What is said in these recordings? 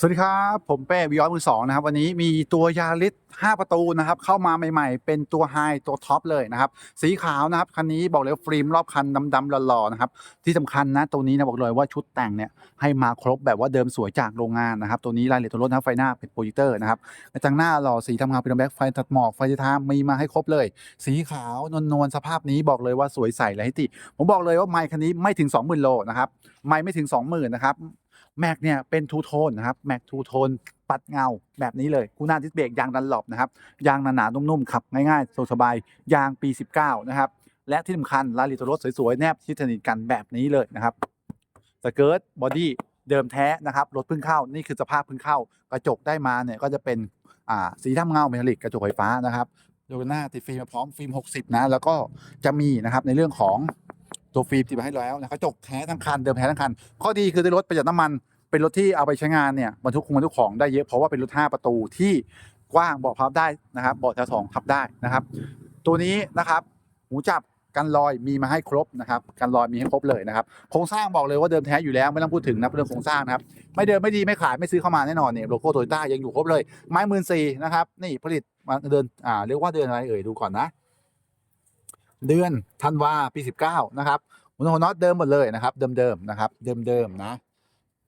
สวัสดีครับ ผมเป้วิออสมือสองนะครับ วันนี้มีตัวยาริส5ประตูนะครับ เข้ามาใหม่ๆ เป็นตัวไฮตัวท็อปเลยนะครับ สีขาวนะครับ คันนี้บอกเลยฟิล์มรอบคันดำๆหล่อๆนะครับ ที่สำคัญนะ ตัวนี้นะบอกเลยว่าชุดแต่งเนี่ยให้มาครบแบบว่าเดิมสวยจากโรงงานนะครับ ตัวนี้รายละเอียดตัวรถนะไฟหน้าเป็นโปรเจคเตอร์นะครับกระจังหน้าหล่อสีทำงานเป็นแบ็คไฟตัดหมอกไฟท้างมีมาให้ครบเลย สีขาวนวลๆสภาพนี้บอกเลยว่าสวยใสและให้ติ ผมบอกเลยว่าไมค์คันนี้ไม่ถึง 20,000โลนะครับไมค์ไม่ถึง 20,000นะครับ แม็กเนี่ยเป็นทูโทนนะครับแม็กทูโทนปัดเงาแบบนี้เลยคูน่าดิสเบรกยางดันหลบนะครับยางหนาๆนุ่มๆขับง่ายๆสบายๆยางปี 19 นะครับ และที่สำคัญรายละเอีตัวรถสวยๆ แนบชิดสนิทกันแบบนี้เลยนะครับสเกิร์ตบอดี้เดิมแท้นะครับรถเพิ่งเข้านี่คือสภาพเพิ่งเข้ากระจกได้มาเนี่ยก็จะเป็นอ่าสีดำเงาเมทัลลิกกระจกไฟฟ้านะครับโดยหน้าติดฟิล์มาพร้อมฟิล์ม 60 นะ แล้วก็จะมีนะครับในเรื่องของ ตัวฟิล์มติดมาให้แล้วนะกระจกแท้ทั้งคันเดิมแท้ทั้งคัน ข้อดีคือได้รถประหยัดน้ำมันเป็นรถที่เอาไปใช้งานเนี่ยบรรทุกคงบรรทุกของได้เยอะเพราะว่าเป็นรถ 5 ประตูที่กว้างเบาะพับได้นะครับเบาะแถวสองพับได้นะครับ ตัวนี้นะครับหูจับกันรอยมีมาให้ครบนะครับกันรอยมีให้ครบเลยนะครับโครงสร้างบอกเลยว่าเดิมแท้อยู่แล้วไม่ต้องพูดถึงนะเรื่องโครงสร้างนะครับไม่เดิมไม่ดีไม่ขายไม่ซื้อเข้ามาแน่นอนเนี่ยโลโก้โตโยต้ายังอยู่ครบเลยไม้มื่นสีนะครับนี่ผลิตมาเดือนอ่าเรียกว่าเดือนอะไรเอ่ยดูก่อนนะ เดือนธันวาปีสิบเก้านะครับหัวน็อตเดิมหมดเลยนะครับ เดิมๆนะครับ เดิมๆนะ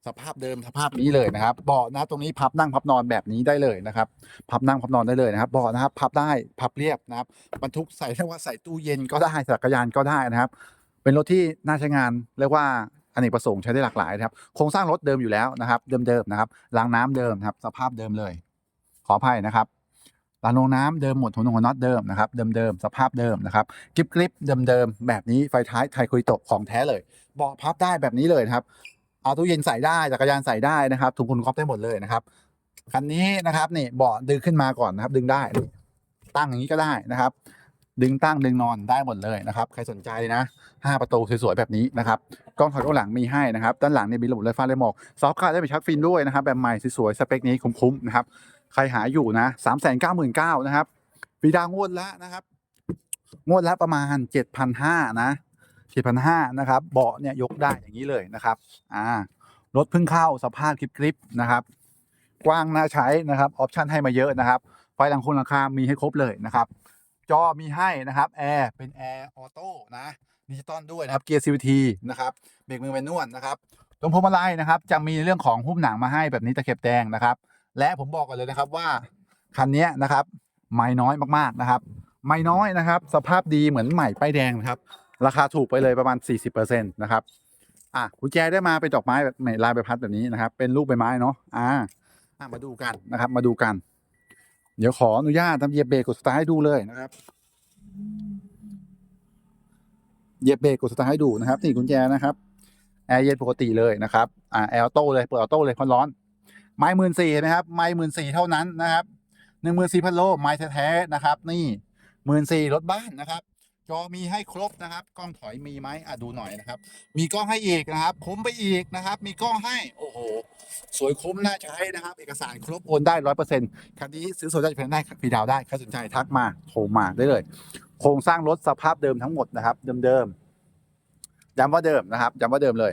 สภาพเดิมสภาพนี้เลยนะครับเบาะนะตรงนี้พับนั่งพับนอนแบบนี้ได้เลยนะครับ พับนั่งพับนอนได้เลยนะครับเบาะนะครับ พับได้พับเรียบนะครับบรรทุกใส่เรียกว่าใส่ตู้เย็นก็ได้จักรยานก็ได้นะครับ เป็นรถที่น่าใช้งานเรียกว่าอเนกประสงค์ใช้ได้หลากหลายนะครับโครงสร้างรถเดิมอยู่แล้วนะครับ เดิมๆนะครับรางน้ำเดิมครับ สภาพเดิมเลย ขออภัยนะครับ รางลงน้ำเดิมหมดหัวน็อตเดิมนะครับเดิมๆสภาพเดิมนะครับกริปกริปเดิมๆแบบนี้ไฟท้ายไทยคุยโตะของแท้เลยเบาะพับได้แบบนี้เลยครับเอาตู้เย็นใส่ได้จักรยานใส่ได้นะครับถุงคุณครอบได้หมดเลยนะครับคันนี้นะครับนี่เบาะดึงขึ้นมาก่อนนะครับ ดึงได้นี่ตั้งอย่างนี้ก็ได้นะครับ ดึงตั้งดึงนอนได้หมดเลยนะครับ ใครสนใจนะห้าประตูสวยๆแบบนี้นะครับกล้องถอยกล้องหลังมีให้นะครับ ด้านหลังเนี่ยมีระบบไฟฟ้าไรหมอกซอฟต์คาร์ได้ไปชักฟินด้วยนะครับแบบใหม่สวยๆสเปคนี้คุ้มๆนะครับ ใครหาอยู่นะสามแสนเก้าหมื่นเก้านะครับฟรีดางวดละนะครับ งวดละประมาณเจ็ดพันห้านะเจ็ดพันห้านะครับ เบาะเนี่ยยกได้อย่างนี้เลยนะครับ อ่ารถเพิ่งเข้าสภาพคลิปๆนะครับ กว้างน่าใช้นะครับออปชันให้มาเยอะนะครับ ไฟหลังคุณราคา มีให้ครบเลยนะครับ จอมีให้นะครับแอร์เป็นแอร์ออโต้นะดิจิตอลด้วยนะครับเกียร์ CVT นะครับเบรกมือแมนนวลนะครับตรงพวงมาลัยนะครับ จะมีเรื่องของหุ้มหนังมาให้แบบนี้ตะเข็บแดงนะครับ และผมบอกกันเลยนะครับว่าคันนี้นะครับ ไม่น้อยมากๆนะครับ ไม่น้อยนะครับ สภาพดีเหมือนใหม่ป้ายแดงนะครับ ราคาถูกไปเลยประมาณ 40%นะครับอะกุญแจได้มาเป็นดอกไม้แบบลายใบพัดแบบนี้นะครับ เป็นรูปใบไม้เนาะอ่าอะมาดูกันนะครับ มาดูกัน เดี๋ยวขออนุญาตทำเหยียบเบรกกดสตาร์ทให้ดูเลยนะครับเหยียบเบรกกดสตาร์ทให้ดูนะครับนี่กุญแจนะครับแอร์เย็นปกติเลยนะครับอ่าแอร์ออโต้เลยเปิดออโต้เลยความร้อน ไม้หมื่นสี่นะครับ ไม้หมื่นสี่เท่านั้นนะครับหนึ่งหมื่นสี่พันโลไม้แท้ๆนะครับ นี่หมื่นสี่รถบ้านนะครับ จอมีให้ครบนะครับ กล้องถอยมีไหมอะดูหน่อยนะครับ มีกล้องให้อีกนะครับคุ้มไปอีกนะครับ มีกล้องให้โอ้โหสวยคุ้มน่าใช้นะครับ เอกสารครบโอนได้ร้อยเปอร์เซ็นต์คันนี้ซื้อสดได้แพงได้ฟรีดาวได้ใครสนใจทักมาโทรมาได้เลย โครงสร้างรถสภาพเดิมทั้งหมดนะครับ เดิมๆย้ำว่าเดิมนะครับย้ำว่าเดิมเลย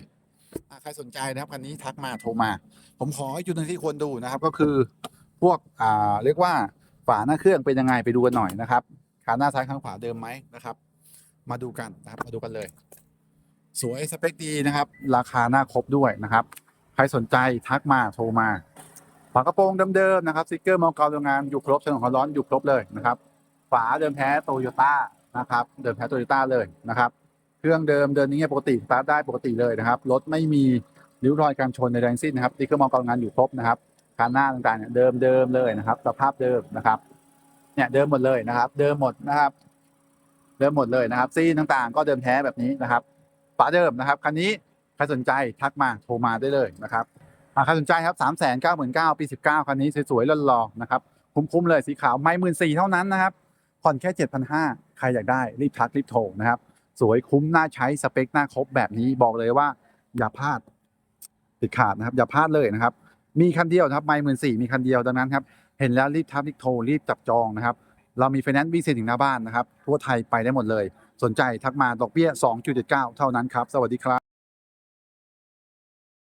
ใครสนใจนะครับคันนี้ทักมาโทรมา ผมขอจุดหนึ่งที่ควรดูนะครับ ก็คือพวกอ่าเรียกว่าฝาหน้าเครื่องเป็นยังไงไปดูกันหน่อยนะครับขาหน้าซ้ายข้างขวาเดิมไหมนะครับ มาดูกันนะครับมาดูกันเลย สวยสเปคดีนะครับ ราคาหน้าครบด้วยนะครับ ใครสนใจทักมาโทรมาฝากระโปรงเดิมๆนะครับสติกเกอร์มองกาโรงงานอยู่ครบถนนความร้อนอยู่ครบเลยนะครับ ฝาเดิมแท้โตโยต้านะครับ เดิมแท้โตโยต้าเลยนะครับ เครื่องเดิมเดินนี้ปกติสตาร์ทได้ปกติเลยนะครับรถไม่มีริ้วรอยการชนในแรงสิ้นนะครับติกเกอร์มองการงานอยู่ครบนะครับคานหน้าต่างๆเนี่ยเดิมเดิมเลยนะครับ สภาพเดิมนะครับเนี่ยเดิมหมดเลยนะครับ เดิมหมดนะครับ เดิมหมดเลยนะครับซีนต่างๆ ก็เดิมแท้แบบนี้นะครับฝาเดิมนะครับคันนี้ใครสนใจทักมาโทรมาได้เลยนะครับใครสนใจครับสามแสนเก้าหมื่นเก้าปีสิบเก้าคันนี้สวยๆหล่อๆนะครับคุ้มๆเลยสีขาวไม่หมื่นสี่เท่านั้นนะครับผ่อนแค่เจ็ดพันห้าใครอยากได้รีบทักรีบโทรนะครับ สวยคุ้มน่าใช้สเปคน่าครบแบบนี้บอกเลยว่า อย่าพลาดติดขาดนะครับ อย่าพลาดเลยนะครับ มีคันเดียวนะครับไม่หมื่นสี่มีคันเดียวดังนั้นครับเห็นแล้วรีบทักรีบโทรรีบจับจองนะครับ เรามีไฟแนนซ์วิ่งเซ็นถึงหน้าบ้านนะครับทั่วไทยไปได้หมดเลย สนใจทักมาดอกเบี้ย 2.79 เท่านั้นครับ สวัสดีครับ